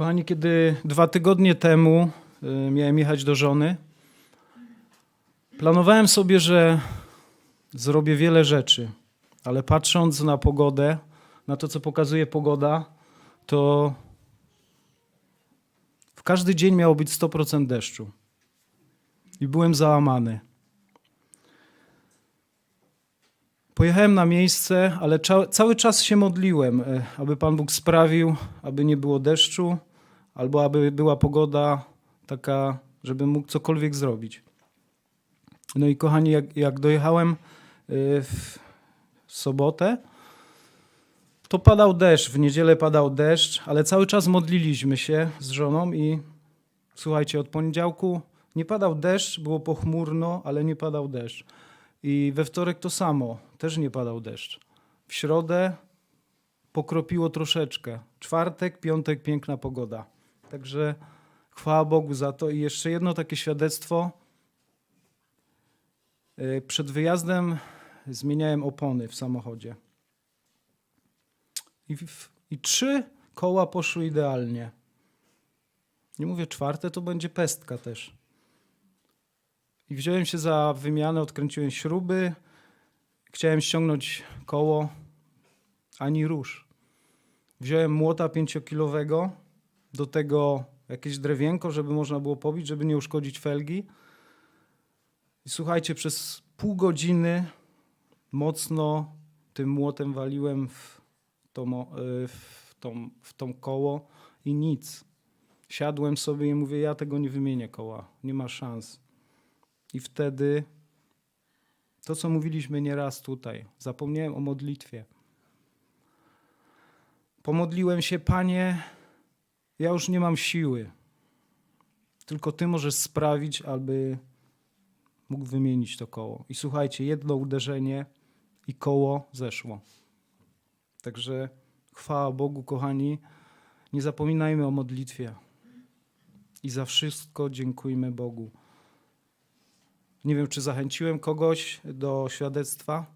Kochani, kiedy dwa tygodnie temu y, miałem jechać do żony, planowałem sobie, że zrobię wiele rzeczy, ale patrząc na pogodę, na to, co pokazuje pogoda, to w każdy dzień miało być 100% deszczu. I byłem załamany. Pojechałem na miejsce, ale cały czas się modliłem, e, aby Pan Bóg sprawił, aby nie było deszczu, albo aby była pogoda taka, żebym mógł cokolwiek zrobić. No i kochani, jak, jak dojechałem e, w sobotę, to padał deszcz, w niedzielę padał deszcz, ale cały czas modliliśmy się z żoną i słuchajcie, od poniedziałku nie padał deszcz, było pochmurno, ale nie padał deszcz. I we wtorek to samo, też nie padał deszcz. W środę pokropiło troszeczkę. Czwartek, piątek, piękna pogoda. Także chwała Bogu za to. I jeszcze jedno takie świadectwo. Yy, Przed wyjazdem zmieniałem opony w samochodzie. I, I trzy koła poszły idealnie. Nie mówię czwarte, to będzie pestka też. I wziąłem się za wymianę, odkręciłem śruby, chciałem ściągnąć koło, ani rusz. Wziąłem młota pięciokilowego, do tego jakieś drewienko, żeby można było pobić, żeby nie uszkodzić felgi. I słuchajcie, przez pół godziny mocno tym młotem waliłem w to, y, w, tą, w koło i nic. Siadłem sobie i mówię, ja tego nie wymienię koła, nie ma szans. I wtedy to, co mówiliśmy nieraz tutaj, zapomniałem o modlitwie. Pomodliłem się, Panie, ja już nie mam siły. Tylko Ty możesz sprawić, aby mógł wymienić to koło. I słuchajcie, jedno uderzenie i koło zeszło. Także chwała Bogu, kochani. Nie zapominajmy o modlitwie. I za wszystko dziękujmy Bogu. Nie wiem, czy zachęciłem kogoś do świadectwa.